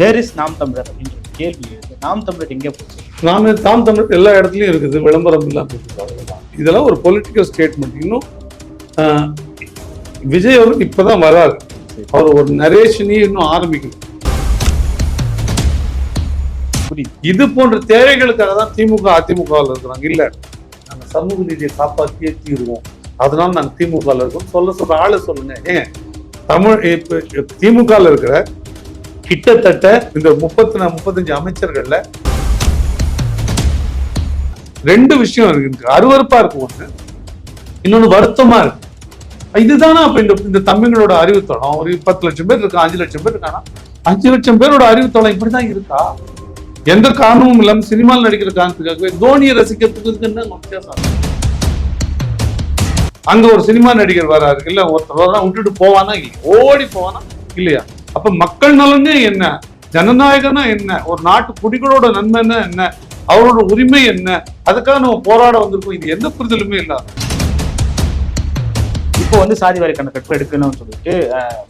Where is நாம் தமிழர் அப்படின்ற கேள்வி எழுது நாம் தமிழர் எங்கே போச்சு? நாம தாம் தமிழ் எல்லா இடத்துலயும் இருக்குது. விளம்பரம் இல்லாம இருக்குது. அவ்வளவுதான். இதெல்லாம் ஒரு பொலிட்டிக்கல் ஸ்டேட்மெண்ட் இன்னும் விஜய் அவருக்கு இப்பதான் வராரு. அவர் ஒரு நரேஷனையும் இன்னும் ஆரம்பிக்கல. புரியுது. இது போன்ற தேவைகளுக்காக தான் திமுக அதிமுகவில் இருக்கிறாங்க. இல்ல நாங்க சமூக நீதியை காப்பாற்றியே தீருவோம். அதனால நாங்க திமுகவில் இருக்கோம். சொல்ல சொல்ற ஆளு சொல்லுங்க. ஏங்க தமிழ் இப்ப திமுகவில் இருக்கிற கிட்டத்தட்ட இந்த முப்பத்தி முப்பத்தஞ்சு அமைச்சர்கள்ல ரெண்டு விஷயம் இருக்கு. அருவருப்பா இருக்கு ஒண்ணு. இன்னொன்னு வருத்தமா இருக்கு. இதுதானா அப்ப இந்த இந்த தம்பிங்களோட அறிவுத்தளம்? ஒரு பத்து லட்சம் பேர் இருக்கா அஞ்சு லட்சம் பேர் இருக்கானா? அஞ்சு லட்சம் பேரோட அறிவுத்தளம் இப்படிதான் இருக்கா? எந்த காரணமும் இல்லாம சினிமாவில் நடிக்கிற காரணத்துக்காகவே தோனியை ரசிக்கிறதுக்கு என்ன வித்தியாசம்? அங்க ஒரு சினிமா நடிகர் வராரு. இல்ல ஒருத்தர் விட்டுட்டு போவானா இல்லையா? ஓடி போவானா இல்லையா? அப்ப மக்கள் நலனே என்ன? ஜனநாயகனா என்ன? ஒரு நாட்டு குடிகளோட நன்மைன்னா என்ன? அவரோட உரிமை என்ன? அதுக்காக நம்ம போராட வந்திருக்கோம். இது எந்த புரிதலுமே இல்லாத இப்போ வந்து சாதி வாரி கணக்கெடுப்பு எடுக்கணும்னு சொல்லிட்டு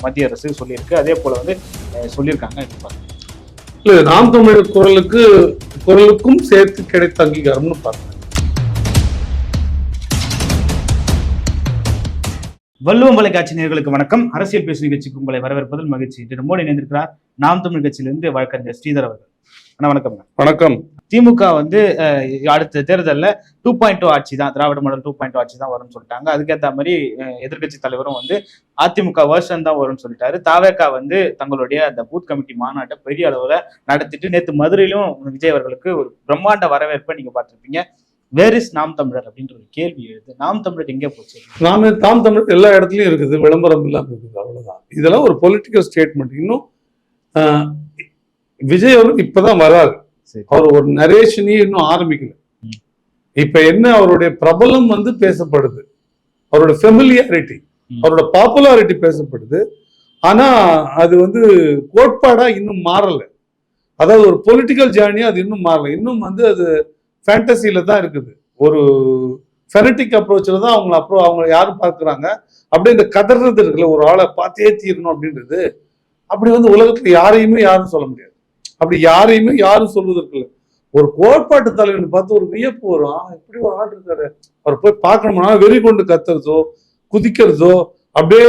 மத்திய அரசு சொல்லியிருக்கு. அதே போல வந்து சொல்லியிருக்காங்க. பாருங்க. இல்ல நாம் தமிழர் குரலுக்கு குரலுக்கும் சேர்த்து கிடைத்த அங்கீகாரம்னு பார்த்தேன் வள்ளுவம் தொலைக்காட்சி நேயர்களுக்கு வணக்கம். அரசியல் பேசும் நிகழ்ச்சிக்கு உங்களை வரவேற்பதில் மகிழ்ச்சி. நம்மோடு இணைந்திருக்கிறார் நாம் தமிழ் கட்சியிலிருந்து வழக்கறிஞர் ஸ்ரீதர் அவர்கள். அண்ணா வணக்கம். வணக்கம். திமுக வந்து அடுத்த தேர்தலில் டூ பாயிண்ட் டூ ஆட்சி தான் Dravida model two point two ஆட்சி தான் வரும்னு சொல்லிட்டாங்க. அதுக்கேற்ற மாதிரி எதிர்கட்சி தலைவரும் வந்து அதிமுக வருஷன் தான் வரும்னு சொல்லிட்டாரு. தாவேக்கா வந்து தங்களுடைய அந்த பூத் கமிட்டி மாநாட்டை பெரிய அளவுல நடத்திட்டு நேற்று மதுரையிலும் விஜய் அவர்களுக்கு ஒரு பிரம்மாண்ட வரவேற்பை நீங்க பார்த்திருப்பீங்க. வேர் இஸ் நாம் தமிழர் அப்படின்ற ஒரு கேள்வி எழுது. நாம் தமிழர் எங்கே போச்சு? நாம தாம் தமிழ் எல்லா இடத்துலயும் இருக்குது விளம்பரம் இல்லாம இருக்குது அவ்வளவுதான். இதெல்லாம் ஒரு பொலிட்டிக்கல் ஸ்டேட்மெண்ட் இன்னும் விஜய் அவருக்கு இப்பதான் வராரு. அவர் ஒரு நரேஷனையும் இன்னும் ஆரம்பிக்கல. இப்ப என்ன அவருடைய பிரபலம் வந்து பேசப்படுது? அவரோட ஃபெமிலியாரிட்டி. அவரோட பாப்புலாரிட்டி பேசப்படுது. ஆனா அது வந்து கோட்பாடா இன்னும் மாறல. அதாவது ஒரு பொலிட்டிக்கல் ஜேர்னியா அது இன்னும் மாறல. இன்னும் வந்து அது ஃபேண்டசியில தான் இருக்குது. ஒரு ஃபெனட்டிக் அப்ரோச்சில் தான் அவங்கள அப்ரோ அவங்க யாரும் பார்க்குறாங்க? அப்படியே இந்த கதறது இருக்குல்ல ஒரு ஆளை பார்த்தே தீரணும் அப்படின்றது. அப்படி வந்து உலகத்தில் யாரையுமே யாரும் சொல்ல முடியாது. அப்படி யாரையுமே யாரும் சொல்வதற்கு இல்லை. ஒரு கோட்பாட்டு தலைவனை பார்த்து ஒரு வியப்பு வரும். ஆ, இப்படி ஒரு ஆள் இருக்காரு. அவர் போய் பார்க்கணும்னா வெறி கொண்டு கத்துறதோ குதிக்கிறதோ அப்படியே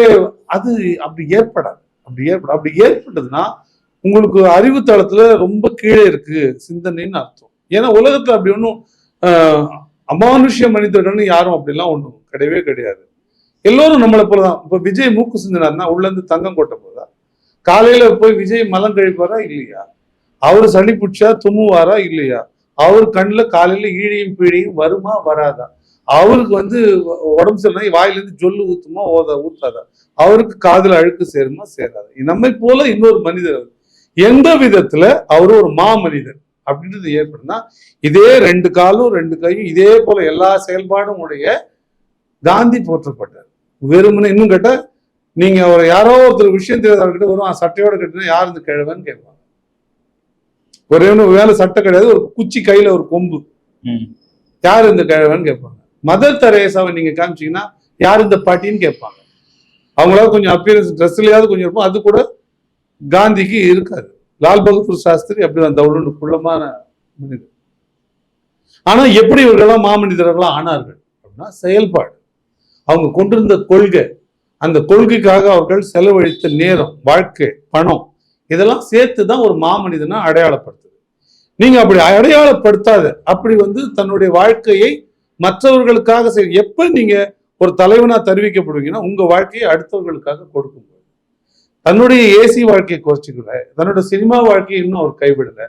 அது அப்படி ஏற்படாது. அப்படி ஏற்படும் அப்படி ஏற்பட்டதுன்னா உங்களுக்கு அறிவு தளத்துல ரொம்ப கீழே இருக்கு சிந்தனைன்னு அர்த்தம். ஏன்னா உலகத்துல அப்படி ஒன்றும் அமானுஷ்ய மனிதர்கள்னு யாரும் அப்படிலாம் ஒன்றும் கிடையவே கிடையாது. எல்லோரும் நம்மளை போலதான். இப்போ விஜய் மூக்கு சிந்தினார்னா உள்ள இருந்து தங்கம் கொட்ட போதா காலையில போய் விஜய் மலம் கழிப்பாரா இல்லையா? அவர் சளி பிடிச்சா தும்முவாரா இல்லையா? அவர் கண்ணுல காலையில ஈழியும் பீழியும் வருமா வராதா? அவருக்கு வந்து உடம்பு சரியில்லை வாயிலிருந்து ஜொல்லு ஊத்துமா ஓத ஊத்தாதா? அவருக்கு காதில் அழுக்கு சேருமா சேராதா? நம்மை போல இன்னொரு மனிதர் அவர். எந்த விதத்துல அவர் ஒரு மா மனிதர் அப்படின்றது ஏற்படும்னா இதே ரெண்டு காலும் ரெண்டு கையும் இதே போல எல்லா செயல்பாடும் உடைய காந்தி போற்றப்பட்டார். வெறுமனே இன்னும் கேட்டா நீங்க ஒரு யாரோ ஒருத்தர் விஷயம் தெரியாதவர்கிட்ட வரும் "ஆ, சட்டையோட கட்டினா யார் இந்த கிழவன்னு கேட்பாங்க. ஒரே ஒன்று வேலை சட்டை கிடையாது ஒரு குச்சி கையில ஒரு கொம்பு. யார் இந்த கிழவன்னு கேட்பாங்க. மதர் தெரேசாவை நீங்க காமிச்சீங்கன்னா யார் இந்த பாட்டின்னு கேட்பாங்க. அவங்களால கொஞ்சம் அப்பியரன்ஸ் ட்ரெஸ்லயாவது கொஞ்சம் இருக்கும் அது கூட காந்திக்கு இருக்காது. லால் பகதூர் சாஸ்திரி அப்படி அந்த அவ்வளோ குள்ளமான மனிதர். ஆனா எப்படி இவர்கள்லாம் மாமனிதர்களா ஆனார்கள் அப்படின்னா செயல்பாடு. அவங்க கொண்டிருந்த கொள்கை. அந்த கொள்கைக்காக அவர்கள் செலவழித்த நேரம் வாழ்க்கை பணம் இதெல்லாம் சேர்த்து தான் ஒரு மாமனிதனா அடையாளப்படுத்துது. நீங்க அப்படி அடையாளப்படுத்தாத அப்படி வந்து தன்னுடைய வாழ்க்கையை மற்றவர்களுக்காக செய் எப்ப நீங்க ஒரு தலைவனா தெரிவிக்கப்படுவீங்கன்னா உங்க வாழ்க்கையை அடுத்தவர்களுக்காக கொடுக்கும் தன்னுடைய ஏசி வாழ்க்கையை குறைச்சிக்கல தன்னோட சினிமா வாழ்க்கையை இன்னும் அவர் கைவிடல.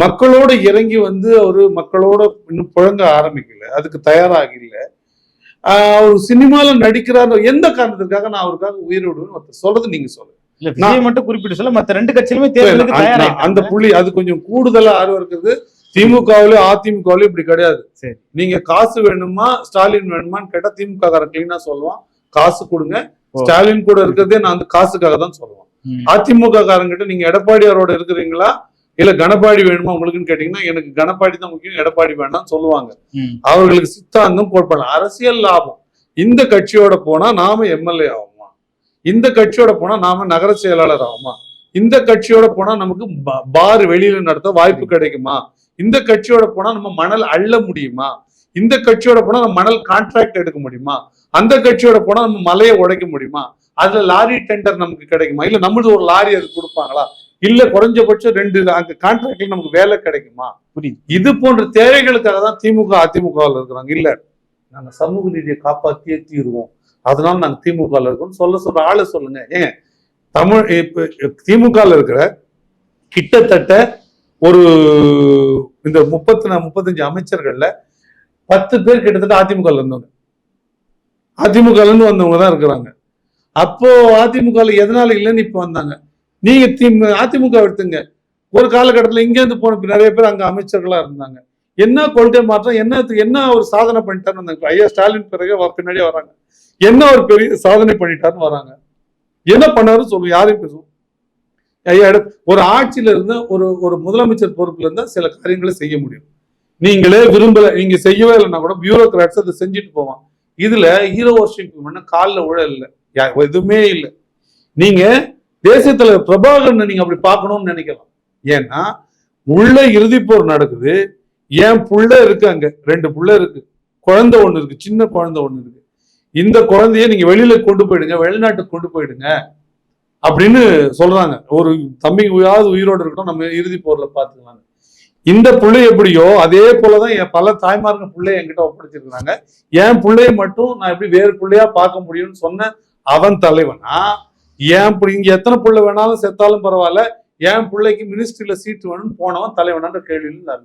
மக்களோட இறங்கி வந்து அவரு மக்களோட இன்னும் புழங்க ஆரம்பிக்கல. அதுக்கு தயாராக இல்லை அவர் சினிமால நடிக்கிறார் எந்த காரணத்துக்காக நான் அவருக்காக உயிர் விடுவேன்னு ஒருத்தர் சொல்றது நீங்க சொல்லுங்க. விஜய் மட்டும் குறிப்பிட்டு சொல்ல மத்த ரெண்டு கட்சியிலுமே தேர்தலுக்கு அந்த- புள்ளி அது கொஞ்சம் கூடுதலா ஆர்வம் இருக்குது. திமுகவிலயும் அதிமுகவிலயும் இப்படி கிடையாது. சரி. நீங்க காசு வேணுமா ஸ்டாலின் வேணுமான்னு கேட்டா திமுக காரன் கிளீனா சொல்லுவான். காசு கொடுங்க. ஸ்டாலின் கூட இருக்கிறதே நான் வந்து காசுக்காக தான் சொல்லுவேன். அதிமுக காரங்கிட்ட நீங்க எடப்பாடியாரோட இருக்கிறீங்களா? இல்ல கணபாடி வேணுமா உங்களுக்குன்னு கேட்டீங்கன்னா எனக்கு கணபாடி தான் முக்கியம் எடப்பாடி வேண்டாம்னு சொல்லுவாங்க. அவர்களுக்கு சித்தாந்தம் கோட்பாடு அரசியல் லாபம். இந்த கட்சியோட போனா நாம எம்எல்ஏ ஆகுமா இந்த கட்சியோட போனா நாம நகர செயலாளர் ஆகுமா இந்த கட்சியோட போனா நமக்கு பார் வெளியில நடத்த வாய்ப்பு கிடைக்குமா? இந்த கட்சியோட போனா நம்ம மணல் அள்ள முடியுமா? இந்த கட்சியோட போனா நம்ம மணல் கான்ட்ராக்ட் எடுக்க முடியுமா? அந்த கட்சியோட போனா நம்ம மலையை உடைக்க முடியுமா? அதுல லாரி டெண்டர் நமக்கு கிடைக்குமா? இல்ல நம்மளுக்கு ஒரு லாரி அது கொடுப்பாங்களா? இல்ல குறைஞ்சபட்சம் ரெண்டு அங்க கான்ட்ராக்ட்ல நமக்கு வேலை கிடைக்குமா? புரியுது. இது போன்ற தேவைகளுக்காக தான் திமுக அதிமுகவில் இருக்கிறாங்க. இல்ல. நாங்க சமூக நீதியை காப்பாத்தியே தீருவோம். அதனால நாங்க திமுகவில் இருக்கோம் சொல்ல சொல்ற ஆளை சொல்லுங்க. ஏங்க தமிழ் இப்ப திமுகவில் இருக்கிற கிட்டத்தட்ட ஒரு இந்த முப்பத்தி முப்பத்தஞ்சு அமைச்சர்கள்ல பத்து பேர் கிட்டத்தட்ட அதிமுக இருந்தவங்க. அதிமுக இருந்து வந்தவங்க தான் இருக்கிறாங்க. அப்போ அதிமுக எதனால இல்லைன்னு இப்போ வந்தாங்க. நீங்க திமு அதிமுக எடுத்துங்க. ஒரு காலகட்டத்தில் இங்கேருந்து போன நிறைய பேர் அங்க அமைச்சர்களா இருந்தாங்க. என்ன கொள்கை மாற்றம் என்ன என்ன ஒரு சாதனை பண்ணிட்டாருன்னு வந்தாங்க. ஐயா ஸ்டாலின் பிறகு வ- பின்னாடியே வராங்க. என்ன ஒரு பெரிய சாதனை பண்ணிட்டாருன்னு வராங்க. என்ன பண்ணாருன்னு சொல்லுங்க யாரையும் பேசுவோம். ஐயா ஒரு ஆட்சியில இருந்து ஒரு ஒரு முதலமைச்சர் பொறுப்புல இருந்தா சில காரியங்களை செய்ய முடியும். நீங்களே விரும்பல நீங்க செய்யவே இல்லைன்னா கூட பியூரோகிராட்ஸ் அதை செஞ்சுட்டு போவான். இதுல ஹீரோ ஒர்ஷிப் பண்ண காலில் உழ இல்லை. எதுவுமே இல்லை. நீங்க தேசிய பிரபாகரனை நீங்க அப்படி பார்க்கணும்னு நினைக்கலாம். ஏன்னா உள்ள இறுதிப்போர் நடக்குது. என் புள்ள இருக்கு அங்க. ரெண்டு புள்ள இருக்கு. குழந்தை ஒண்ணு இருக்கு. சின்ன குழந்தை ஒண்ணு இருக்கு. இந்த குழந்தைய நீங்க வெளியில கொண்டு போயிடுங்க வெளிநாட்டுக்கு கொண்டு போயிடுங்க அப்படின்னு சொல்றாங்க. ஒரு தம்பியாவது உயிரோடு இருக்கட்டும் நம்ம இறுதி போர்ல பாத்துக்கலாம் இந்த புள்ளை எப்படியோ அதே போலதான் என் பல தாய்மார்ங்க பிள்ளைய என்கிட்ட ஒப்படைச்சிருக்கிறாங்க என் பிள்ளைய மட்டும் நான் எப்படி வேறு பிள்ளையா பார்க்க முடியும்னு சொன்ன அவன் தலைவனா? என் பிள்ளை இங்க எத்தனை புள்ள வேணாலும் செத்தாலும் பரவாயில்ல என் பிள்ளைக்கு மினிஸ்ட்ரியில சீட்டு வேணும்னு போனவன் தலைவனான்ற கேள்வியில்.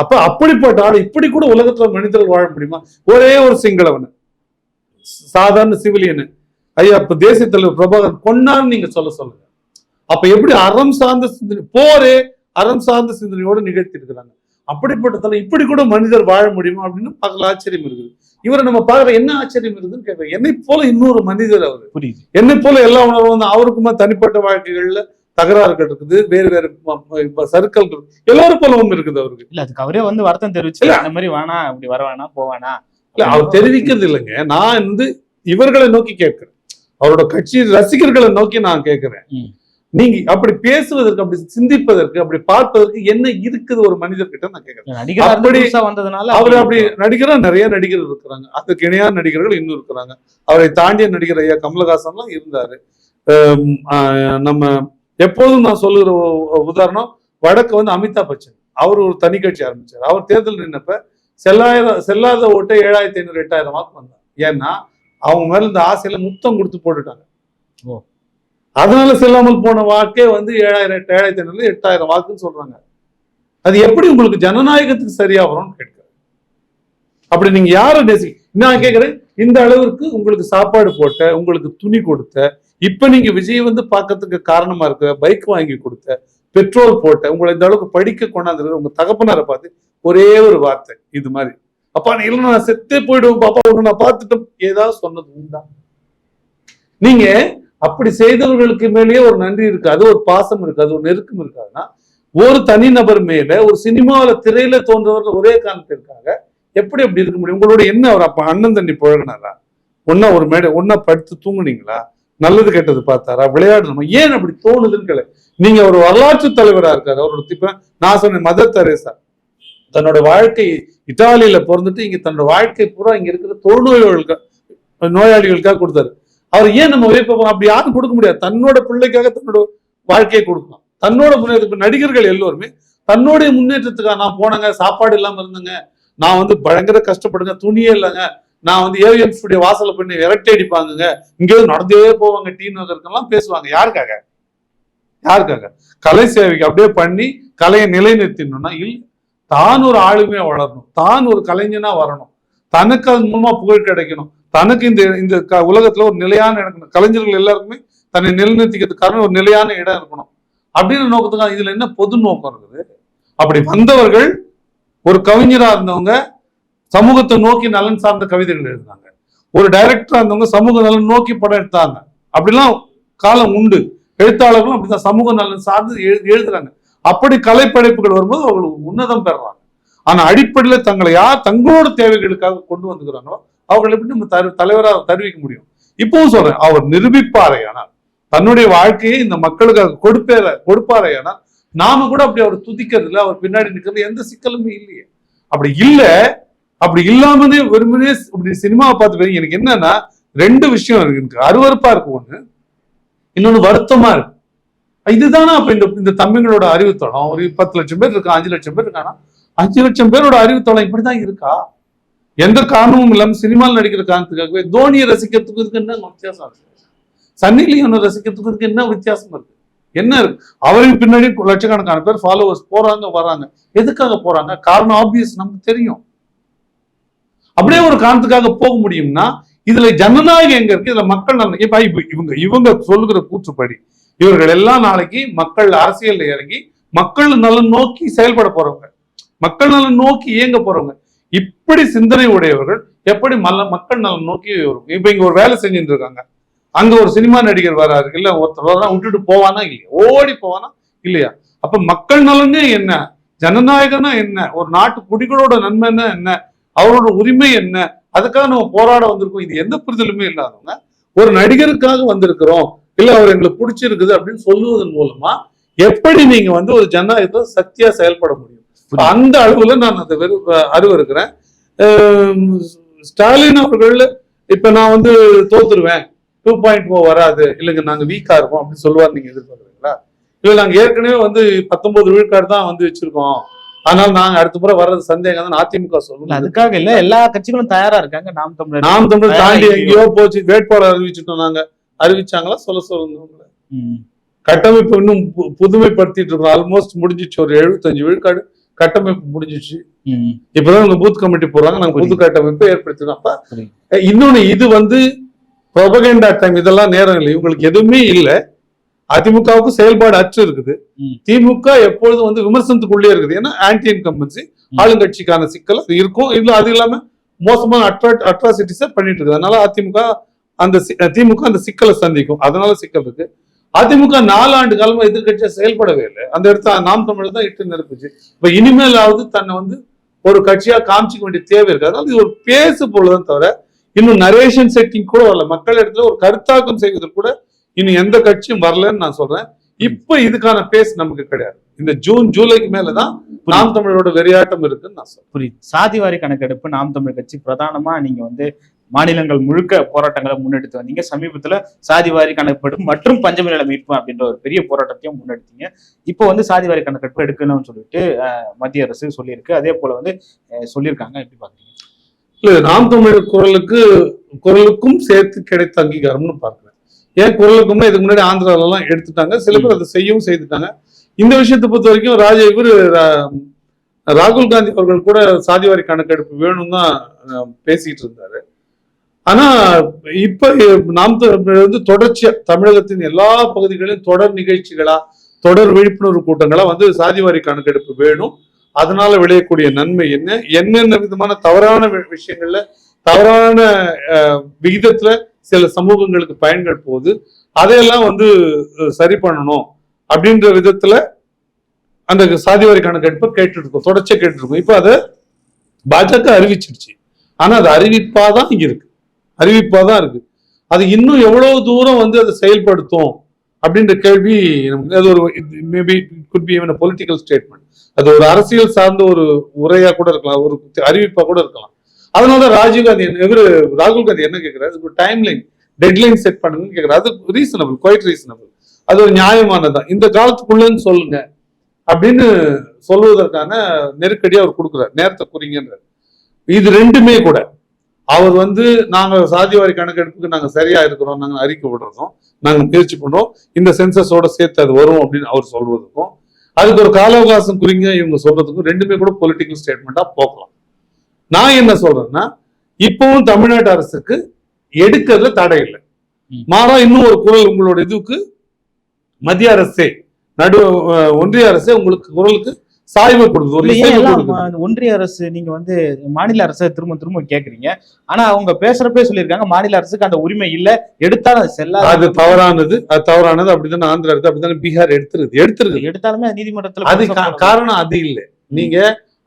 அப்ப அப்படிப்பட்ட ஆள் இப்படி கூட உலகத்துல மனிதர்கள் வாழ முடியுமா? ஒரே ஒரு சிங்களவன். சாதாரண சிவிலியனு. ஐயா இப்ப தேசிய தலைவர் பிரபாகர் கொன்னான்னு நீங்க சொல்ல சொல்லுங்க. அப்ப எப்படி அறம் சார்ந்த சிந்தனை போரே அறம் சார்ந்த சிந்தனையோடு நிகழ்த்தி இருக்கிறாங்க அப்படிப்பட்ட தலை இப்படி கூட மனிதர் வாழ முடியுமா அப்படின்னு பார்க்கல ஆச்சரியம் இருக்குது. இவரை நம்ம பார்க்கற என்ன ஆச்சரியம் இருக்குதுன்னு கேட்கிறேன் என்னை போல இன்னொரு மனிதர் அவர். புரியுது. என்னை போல எல்லா உணர்வும் வந்து அவருக்குமா தனிப்பட்ட வாழ்க்கைகள்ல தகராறுகள் இருக்குது வேறு வேறு சருக்கள் இருக்கு. எல்லாரும் போலவும் இருக்குது அவருக்கு. இல்ல அதுக்கு அவரே வந்து வருத்தம் தெரிவிச்சு. இந்த மாதிரி வேணாம் இப்படி வர வேணாம் போவானா இல்ல அவர் தெரிவிக்கிறது இல்லைங்க. நான் வந்து இவர்களை நோக்கி கேட்கிறேன். அவரோட கட்சி ரசிகர்களை நோக்கி நான் கேட்கிறேன். நீங்க அப்படி பேசுவதற்கு அப்படி சிந்திப்பதற்கு அப்படி பார்ப்பதற்கு என்ன இருக்குது ஒரு மனிதர்கிட்ட நான் கேட்கிறேன் அப்படி- வந்ததுனால அவர் அப்படி நடிகரா நிறைய நடிகர்கள் இருக்கிறாங்க. அதுக்கு இணையான நடிகர்கள் இன்னும் இருக்கிறாங்க. அவரை தாண்டிய நடிகர் ஐயா கமலஹாசன்லாம் இருந்தாரு. அஹ் ஆஹ் நம்ம எப்போதும் நான் சொல்லுகிற உதாரணம் வடக்கு வந்து அமிதாப் பச்சன். அவர் ஒரு தனி கட்சி ஆரம்பிச்சார். அவர் தேர்தல் நின்னப்ப செல்லாயிரம் செல்லாத ஓட்டை ஏழாயிரத்தி ஐநூறு எட்டாயிரம் வாக்கு வந்தார். ஏன்னா அவங்க மேல இந்த ஆசையில முத்தம் கொடுத்து போட்டுட்டாங்க. ஓ. அதனால செல்லாமல் போன வாக்கே வந்து ஏழாயிரம் எட்டு- ஏழாயிரத்தி ஐநூறுல எட்டாயிரம் வாக்குன்னு சொல்றாங்க. அது எப்படி உங்களுக்கு ஜனநாயகத்துக்கு சரியா வரும்னு கேட்கிறேன். அப்படி நீங்க யாரை நேசி நான் கேட்கிறேன் இந்த அளவிற்கு உங்களுக்கு சாப்பாடு போட்ட உங்களுக்கு துணி கொடுத்த இப்ப நீங்க விஜய் வந்து பார்க்கறதுக்கு காரணமா இருக்க பைக் வாங்கி கொடுத்த பெட்ரோல் போட்ட உங்களை இந்த அளவுக்கு படிக்க கொண்டாந்து உங்க தகப்பனாரை பார்த்து ஒரே ஒரு வார்த்தை இது மாதிரி. அப்பா நீ இல்லை நான் செத்தே போயிடுவோம் பாப்பா உன்னை நான் பார்த்துட்டோம். ஏதாவது சொன்னது உண்டா? நீங்க அப்படி செய்தவர்களுக்கு மேலேயே ஒரு நன்றி இருக்காது ஒரு பாசம் இருக்காது ஒரு நெருக்கம் இருக்காதுன்னா ஒரு தனிநபர் மேல ஒரு சினிமாவில் திரையில தோன்றவர் ஒரே காரணத்திற்காக எப்படி அப்படி இருக்க முடியும்? உங்களோட என்ன அவர் அப்ப அண்ணன் தண்ணி புழகினாரா? ஒன்னா ஒரு மேடை ஒன்னா படுத்து தூங்குனீங்களா? நல்லது கெட்டது பார்த்தாரா? விளையாடணுமா? ஏன் அப்படி தோணுதுன்னு கேளு. நீங்க ஒரு வரலாற்று தலைவரா இருக்காரு. அவரோட இப்ப நான் சொன்னேன் மதர் தெரேசா. தன்னோட வாழ்க்கை இத்தாலியில பிறந்துட்டு இங்க தன்னோட வாழ்க்கை பூரா இங்க இருக்கிற தொழுநோய்களுக்கு நோயாளிகளுக்காக கொடுத்தாரு. அவர் ஏன் நம்ம உழைப்போம் அப்படி யாரும் கொடுக்க முடியாது. தன்னோட பிள்ளைக்காக தன்னோட வாழ்க்கையை கொடுக்கலாம் தன்னோட முன்னேற்ற நடிகர்கள் எல்லோருமே தன்னுடைய முன்னேற்றத்துக்காக நான் போனேங்க சாப்பாடு இல்லாமல் இருந்தேங்க. நான் வந்து பயங்கர கஷ்டப்படுங்க துணியே இல்லைங்க. நான் வந்து ஏவிஎம் ஸ்டுடியோ பண்ணி விரட்டி அடிப்பாங்க இங்கேயும் நடந்தே போவாங்க டீ நகருக்கெல்லாம் பேசுவாங்க. யாருக்காக? யாருக்காக? கலை சேவைக்கு அப்படியே பண்ணி கலையை நிலைநிறுத்திடணும்னா இல்லை தான் ஒரு ஆளுமையா வளரணும். தான் ஒரு கலைஞனா வரணும். தனக்கு அது மூலமா புகழ் கிடைக்கணும். தனக்கு இந்த இந்த க- உலகத்துல ஒரு நிலையான இடம் கலைஞர்கள் எல்லாருக்குமே தன்னை நிலைநிறுத்திக்கிறதுக்கு காரணம் ஒரு நிலையான இடம் இருக்கணும். அப்படின்னு நோக்கத்துக்காக இதுல என்ன பொது நோக்கம் இருக்குது? அப்படி வந்தவர்கள் ஒரு கவிஞரா இருந்தவங்க சமூகத்தை நோக்கி நலன் சார்ந்த கவிதைகள் எழுதினாங்க. ஒரு டைரக்டரா இருந்தவங்க சமூக நலன் நோக்கி படம் எடுத்தாங்க. அப்படிலாம் காலம் உண்டு. எழுத்தாளர்களும் அப்படிதான் சமூக நலன் சார்ந்து எழுதுறாங்க. அப்படி கலைப்படைப்புகள் வரும்போது அவங்களுக்கு உன்னதம் பெறுறாங்க. ஆனா அடிப்படையில தங்களை யார் தங்களோட தேவைகளுக்காக கொண்டு வந்துக்கிறாங்களோ அவர்களை எப்படி நம்ம தரு தலைவராக தருவிக்க முடியும்? இப்பவும் சொல்றேன் அவர் நிரூபிப்பாரே ஆனால் தன்னுடைய வாழ்க்கையை இந்த மக்களுக்காக கொடுப்பேற கொடுப்பாரே ஆனால் நாம கூட அப்படி அவர் துதிக்கிறதுல அவர் பின்னாடி நிக்கிறது எந்த சிக்கலுமே இல்லையே. அப்படி இல்ல அப்படி இல்லாமலே வெறுமனே அப்படி சினிமாவை பார்த்து பாருங்க, எனக்கு என்னன்னா ரெண்டு விஷயம் இருக்கு. எனக்கு அருவருப்பா இருக்கு ஒண்ணு இன்னொன்னு வருத்தமா இருக்கு. இதுதானா அப்ப இந்த இந்த தம்பிங்களோட அறிவுத்தளம்? ஒரு பத்து லட்சம் பேர் இருக்கா அஞ்சு லட்சம் பேர் இருக்கானா அஞ்சு லட்சம் பேரோட அறிவுத்தளம் இப்படிதான் இருக்கா? எந்த காரணமும் இல்லாம சினிமாவில் நடிக்கிற காரணத்துக்காகவே தோனியை ரசிக்கிறதுக்கு இருக்கு என்ன வித்தியாசம் இருக்கு? சன்னி லியோனை ரசிக்கிறதுக்கு இருக்கு என்ன வித்தியாசம் இருக்கு? என்ன இருக்கு? அவருக்கு பின்னாடி லட்சக்கணக்கான பேர் ஃபாலோவர்ஸ் போறாங்க வராங்க. எதுக்காக போறாங்க? காரணம் ஆப்வியஸ் நமக்கு தெரியும். அப்படியே ஒரு காரணத்துக்காக போக முடியும்னா இதுல ஜனநாயகம் எங்க இருக்கு? இதுல மக்கள் இப்ப இவங்க இவங்க சொல்லுகிற கூற்றுப்படி இவர்கள் எல்லாம் நாளைக்கு மக்கள் அரசியல்ல இறங்கி மக்கள் நலன் நோக்கி செயல்பட போறவங்க. மக்கள் நலன் நோக்கி இயங்க போறவங்க. இப்படி சிந்தனை உடையவர்கள் எப்படி மல்ல மக்கள் நலன் நோக்கி வரும் இப்ப இங்க ஒரு வேலை செஞ்சுட்டு இருக்காங்க. அங்க ஒரு சினிமா நடிகர் வராரு இல்ல ஒருத்தர் வரா விட்டுட்டு போவானா இல்லையா? ஓடி போவானா இல்லையா? அப்ப மக்கள் நலனே என்ன? ஜனநாயகம்னா என்ன? ஒரு நாட்டு குடிகளோட நன்மைன்னா என்ன? அவரோட உரிமை என்ன? அதுக்காக நம்ம போராட வந்திருக்கோம். இது எந்த புரிதலுமே இல்லாதவங்க ஒரு நடிகருக்காக வந்திருக்கிறோம் இல்ல அவர் எங்களுக்கு பிடிச்சிருக்குது அப்படின்னு சொல்லுவதன் மூலமா எப்படி நீங்க வந்து ஒரு ஜனநாயகத்தை சக்தியா செயல்பட முடியும்? அந்த அளவுல நான் வெறு அருவருக்கிறேன். ஸ்டாலின் அவர்கள் இப்ப நான் வந்து தோத்துருவேன். டூ பாயிண்ட் ஓ வராது. இல்லைங்க நாங்க வீக்கா இருக்கோம் அப்படின்னு சொல்லுவார் நீங்க எதிர்பார்க்குறீங்களா? இல்ல நாங்க ஏற்கனவே வந்து பத்தொன்பது விழுக்காடு தான் வந்து வச்சிருக்கோம். அதனால நாங்க அடுத்த முறை வர்றது சந்தேகம் தான் அதிமுக சொல்லணும். அதுக்காக இல்ல. எல்லா கட்சிகளும் தயாரா இருக்காங்க. நாம் தமிழர் நாம் தமிழ் தாண்டி எங்கேயோ போச்சு. வேட்பாளர் அறிவிச்சிட்டோம் நாங்க. அறிவிச்சாங்களா? சொல்ல சொல்லுங்க. கட்டமைப்பு இன்னும் புதுமைப்படுத்திட்டு இருக்கோம். ஆல்மோஸ்ட் முடிஞ்சிச்சு ஒரு எழுபத்தஞ்சு விழுக்காடு. கட்டமைப்பு முடிஞ்சிச்சு. இப்பதான் உங்க பூத் கமிட்டி போடுறாங்க. நாங்க புது. கட்டமைப்பு ஏற்படுத்தினோம். அப்ப இன்னொன்னு இது வந்து ப்ரொபகேண்டா டைம் இதெல்லாம் நேரம் இல்லை. இவங்களுக்கு எதுவுமே இல்லை. அதிமுகவுக்கு செயல்பாடு அற்று இருக்குது. திமுக எப்பொழுதும் வந்து விமர்சனத்துக்குள்ளே இருக்குது. ஏன்னா ஆன்டி இன்கம்பன்சி. ஆளுங்கட்சிக்கான சிக்கல் அது இருக்கும். இல்ல அது இல்லாம மோசமான அட்ரா அட்ராசிட்டிஸை பண்ணிட்டு இருக்குது. அதனால அதிமுக அந்த திமுக அந்த சிக்கலை சந்திக்கும். அதனால சிக்கல் இருக்கு. அதிமுக நாலு ஆண்டு காலமா எதிர்கட்சியா செயல்படவே இல்லை. அந்த இடத்த நாம் தமிழ் தான் இட்டு நிரப்புச்சு. இப்ப இனிமேலாவது தன்னை வந்து ஒரு கட்சியா காமிச்சிக்க வேண்டிய தேவை இருக்கு அதனால இது ஒரு பேசு போலதான் தவிர இன்னும் நரேஷன் செட்டிங் கூட வரல. மக்கள் இடத்துல ஒரு கருத்தாக்கம் செய்வதற்கு கூட இன்னும் எந்த கட்சியும் வரலன்னு நான் சொல்றேன். இப்ப இதுக்கான பேஸ் நமக்கு கிடையாது. இந்த ஜூன் ஜூலைக்கு மேலதான் நாம் தமிழோட வெறியாட்டம் இருக்குன்னு நான் சொல்றேன். புரியுது. சாதிவாரி கணக்கெடுப்பு நாம் தமிழ் கட்சி பிரதானமா நீங்க வந்து மாநிலங்கள் முழுக்க போராட்டங்களை முன்னெடுத்து வந்தீங்க சமீபத்துல சாதிவாரி கணக்கெடுப்பு மற்றும் பஞ்சமி நில மீட்பு அப்படின்ற ஒரு பெரிய போராட்டத்தையும் முன்னெடுத்தீங்க. இப்போ வந்து சாதிவாரி கணக்கெடுப்பு எடுக்கணும்னு சொல்லிட்டு மத்திய அரசு சொல்லியிருக்கு. அதே போல வந்து சொல்லியிருக்காங்க. எப்படி பாக்குறீங்க? இல்ல நாம் தமிழர் குரலுக்கு குரலுக்கும் சேர்த்து கிடைத்த அங்கீகாரம்னு பார்க்கிறேன். ஏன் குரலுக்கும்னா இதுக்கு முன்னாடி ஆந்திரால எல்லாம் எடுத்துட்டாங்க. சில பேர் அதை செய்யவும் செய்துட்டாங்க. இந்த விஷயத்தை பொறுத்த வரைக்கும் ராஜ இவர் ராகுல் காந்தி அவர்கள் கூட சாதிவாரி கணக்கெடுப்பு வேணும் தான் பேசிட்டு இருந்தாரு. ஆனா இப்ப நாம் வந்து தொடர்ச்சியா தமிழகத்தின் எல்லா பகுதிகளிலும் தொடர் நிகழ்ச்சிகளா தொடர் விழிப்புணர்வு கூட்டங்களா வந்து சாதிவாரி கணக்கெடுப்பு வேணும். அதனால விளையக்கூடிய நன்மை என்ன? என்னென்ன விதமான தவறான வி- விஷயங்கள்ல தவறான விகிதத்துல சில சமூகங்களுக்கு பயன்கள் போகுது. அதையெல்லாம் வந்து சரி பண்ணணும். அப்படின்ற விதத்துல அந்த சாதிவாரி கணக்கெடுப்பை கேட்டுட்டு இருக்கோம் தொடர்ச்சியா கேட்டுட்டு இருக்கோம் இப்ப அதை பாஜக அறிவிச்சிருச்சு. ஆனா அது அறிவிப்பாதான் இங்க இருக்கு. அறிவிப்பாக தான் இருக்கு. அது இன்னும் எவ்வளவு தூரம் வந்து அதை செயல்படுத்தும் அப்படின்ற கேள்வி நமக்கு அது ஒரு maybe could be even political statement அது ஒரு அரசியல் சார்ந்த ஒரு உரையா கூட இருக்கலாம் ஒரு அறிவிப்பா கூட இருக்கலாம். அதனால ராஜீவ் காந்தி என்ன- ராகுல் காந்தி என்ன கேட்கிறாரு ஒரு டைம் லைன் டெட்லைன் செட் பண்ணுங்கன்னு கேட்கிறாரு அது ரீசனபிள் குவைட் ரீசனபிள் அது ஒரு நியாயமானதான் இந்த காலத்துக்குள்ளன்னு சொல்லுங்க அப்படின்னு சொல்வதற்கான நெருக்கடி அவர் கொடுக்குறாரு. நேரத்தை குறிங்கன்றார். இது ரெண்டுமே கூட. அவர் வந்து நாங்க சாதிவாரி கணக்கெடுப்புக்கு நாங்க சரியா இருக்கிறோம் நாங்க அறிக்கை விடுறதும் நாங்க முயற்சி பண்றோம். இந்த சென்சஸோட சேர்த்து அது வரும் அப்படின்னு அவர் சொல்வதற்கும் அதுக்கு ஒரு கால அவகாசம் குறிங்க இவங்க சொல்றதுக்கும் ரெண்டுமே கூட பொலிட்டிக்கல் ஸ்டேட்மெண்டா போகலாம் நான் என்ன சொல்றேன்னா இப்பவும் தமிழ்நாட்டு அரசுக்கு எடுக்கிறதுல தடை இல்லை. மாறா இன்னும் ஒரு குரல் உங்களோட இதுக்கு மத்திய அரசே நடு ஒன்றிய அரசே உங்களுக்கு குரலுக்கு சாய்வு கொடுக்குது ஒன்றிய அரசு நீங்க வந்து மாநில அரசை திரும்ப திரும்ப கேக்குறீங்க. ஆனா அவங்க பேசுறப்பே சொல்லியிருக்காங்க மாநில அரசுக்கு அந்த உரிமை இல்ல. எடுத்தாலும் அது செல்லாது. அது தவறானது அது தவறானது அப்படித்தானே ஆந்திரா எடுத்து அப்படித்தானே பீகார் எடுத்துருது எடுத்துருது. எடுத்தாலுமே நீதிமன்றத்துல அது. காரணம் அது இல்லை. நீங்க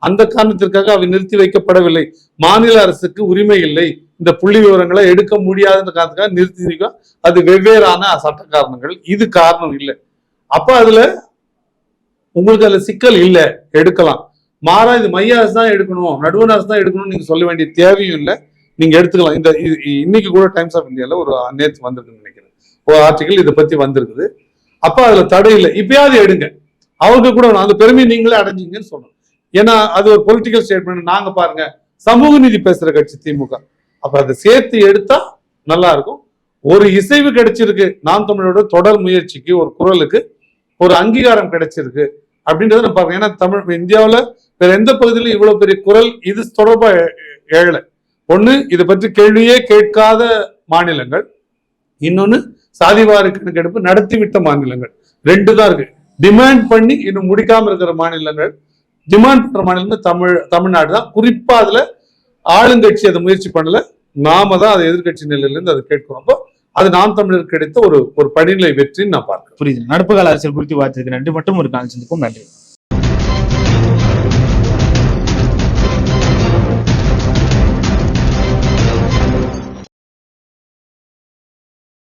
அந்த காரணத்திற்காக அவை நிறுத்தி வைக்கப்படவில்லை. மாநில அரசுக்கு உரிமை இல்லை. இந்த புள்ளி விவரங்களை எடுக்க முடியாதுன்ற காரணத்துக்காக நிறுத்தி அது வெவ்வேறான சட்ட காரணங்கள். இது காரணம் இல்லை. அப்ப அதுல உங்களுக்கு அதுல சிக்கல் இல்லை எடுக்கலாம். மாறா இது மைய அரசு தான் எடுக்கணும் நடுவண் அரசு தான் எடுக்கணும்னு நீங்க சொல்ல வேண்டிய தேவையும் இல்லை. நீங்க எடுத்துக்கலாம். இந்த இன்னைக்கு கூட டைம்ஸ் ஆஃப் இந்தியால ஒரு நேற்று வந்திருக்குன்னு நினைக்கிறேன். ஒரு ஆர்டிகல் இதை பத்தி வந்திருக்குது. அப்ப அதுல தடை இல்லை. இப்பயாவது எடுங்க. அவங்க கூட அந்த பெருமை நீங்களே அடைஞ்சீங்கன்னு சொல்லணும். ஏன்னா அது ஒரு பொலிட்டிக்கல் ஸ்டேட்மெண்ட் நாங்க பாருங்க. சமூக நீதி பேசுற கட்சி திமுக. அப்ப அதை சேர்த்து எடுத்தா நல்லா இருக்கும். ஒரு இசைவு கிடைச்சிருக்கு. நாம் தமிழோட தொடர் முயற்சிக்கு ஒரு குரலுக்கு ஒரு அங்கீகாரம் கிடைச்சிருக்கு. அப்படின்றத நம்ம பார்க்கணும். ஏன்னா தமிழ் இந்தியாவில் வேற எந்த பகுதியிலும் இவ்வளவு பெரிய குரல் இது தொடர்பா எழலை. ஒன்று இதை பற்றி கேள்வியே கேட்காத மாநிலங்கள். இன்னொன்று சாதிவார கணக்கெடுப்பு நடத்திவிட்ட மாநிலங்கள். ரெண்டு தான் இருக்கு. டிமாண்ட் பண்ணி இன்னும் முடிக்காம இருக்கிற மாநிலங்கள். டிமாண்ட் பண்ற மாநிலம் தமிழ் தமிழ்நாடு தான். குறிப்பா அதுல ஆளுங்கட்சி அதை முயற்சி பண்ணல. நாம தான் அதை எதிர்க்கட்சி நிலையிலேருந்து அதை கேட்கிறோம். அப்போ அது நாம் தமிழருக்கு கிடைத்த ஒரு ஒரு படிநிலை வெற்றின்னு நான் பார்க்கிறேன். புரியுது. நடப்பு கால அரசியல் குறித்து வார்த்தைக்கு நன்றி. மட்டும் ஒரு கால் சந்திப்போம். நன்றி.